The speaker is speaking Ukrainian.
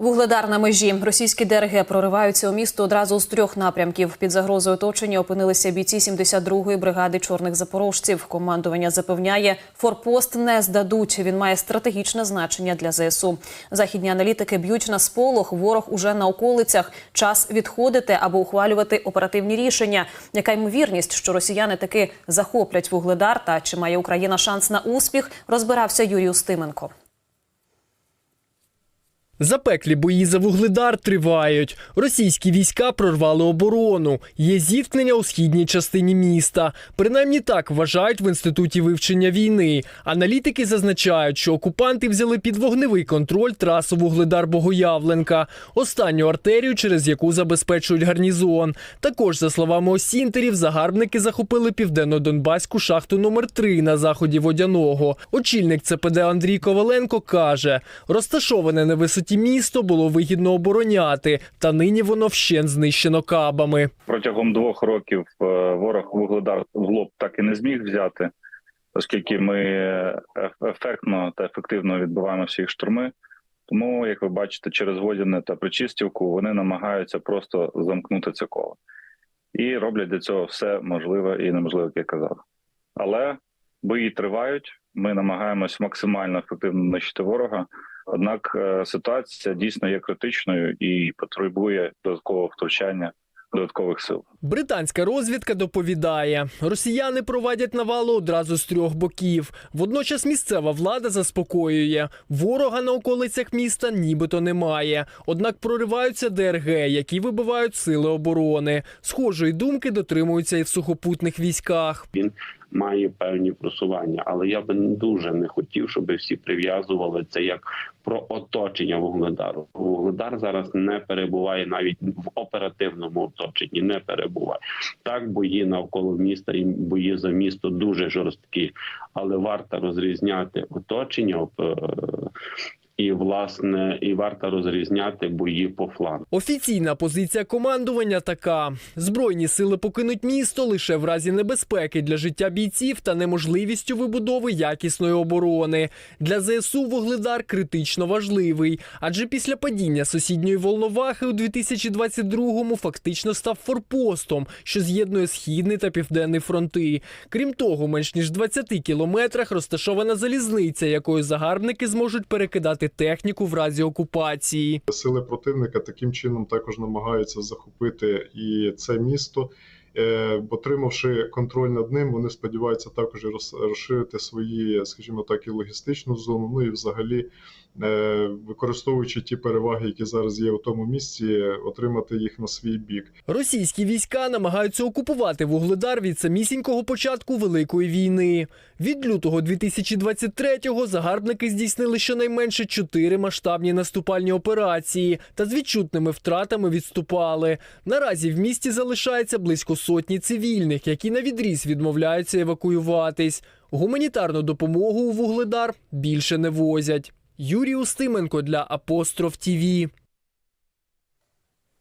Вугледар на межі. Російські ДРГ прориваються у місто одразу з трьох напрямків. Під загрозою оточення опинилися бійці 72-ї бригади чорних запорожців. Командування запевняє, форпост не здадуть. Він має стратегічне значення для ЗСУ. Західні аналітики б'ють на сполох. Ворог уже на околицях. Час відходити або ухвалювати оперативні рішення. Яка ймовірність, що росіяни таки захоплять вугледар та чи має Україна шанс на успіх? Розбирався Юрій Устименко. Запеклі бої за вугледар тривають. Російські війська прорвали оборону. Є зіткнення у східній частині міста. Принаймні так вважають в інституті вивчення війни. Аналітики зазначають, що окупанти взяли під вогневий контроль трасу вугледар Богоявленка, останню артерію, через яку забезпечують гарнізон. Також, за словами осінтерів, загарбники захопили південно-донбаську шахту номер 3 на заході водяного. Очільник ЦПД Андрій Коваленко каже, розташоване на висоті місто було вигідно обороняти, та нині воно вщен знищено кабами. Протягом двох років е, ворог вугледар в лоб так і не зміг взяти, оскільки ми е, ефектно та ефективно відбиваємо всі їх штурми. Тому, як ви бачите, через Водяне та Причистівку вони намагаються просто замкнути це коло і роблять для цього все можливе і неможливе, як я казав. Але бої тривають. Ми намагаємось максимально ефективно нищити ворога. Однак е, ситуація дійсно є критичною і потребує додаткового втручання додаткових сил. Британська розвідка доповідає, росіяни проводять навалу одразу з трьох боків. Водночас місцева влада заспокоює, ворога на околицях міста нібито немає. Однак прориваються ДРГ, які вибивають сили оборони. Схожої думки дотримуються і в сухопутних військах. він має певні просування. Але я би дуже не хотів, щоб всі прив'язували це як про оточення вугледару. Вугледар зараз не перебуває навіть в оперативному оточенні, не перебуває. Так, бої навколо міста і бої за місто дуже жорсткі, але варто розрізняти оточення. І власне, і варто розрізняти бої по флангу. Офіційна позиція командування така: збройні сили покинуть місто лише в разі небезпеки для життя бійців та неможливістю вибудови якісної оборони. Для ЗСУ вугледар критично важливий, адже після падіння сусідньої Волновахи у 2022-му фактично став форпостом, що з'єднує східний та південний фронти. Крім того, менш ніж 20 кілометрах розташована залізниця, якою загарбники зможуть перекидати техніку в разі окупації. Сили противника таким чином також намагаються захопити і це місто. Е, Отримавши контроль над ним, вони сподіваються також роз- розширити свої, скажімо так, і логістичну зону. Ну і взагалі, е, використовуючи ті переваги, які зараз є у тому місці, отримати їх на свій бік. Російські війська намагаються окупувати вугледар від самісінького початку Великої війни. Від лютого 2023-го загарбники здійснили щонайменше чотири масштабні наступальні операції та з відчутними втратами відступали. Наразі в місті залишається близько сотні цивільних, які на відріз відмовляються евакуюватись. Гуманітарну допомогу у вугледар більше не возять. Юрій Устименко для Апостроф ТІВІ.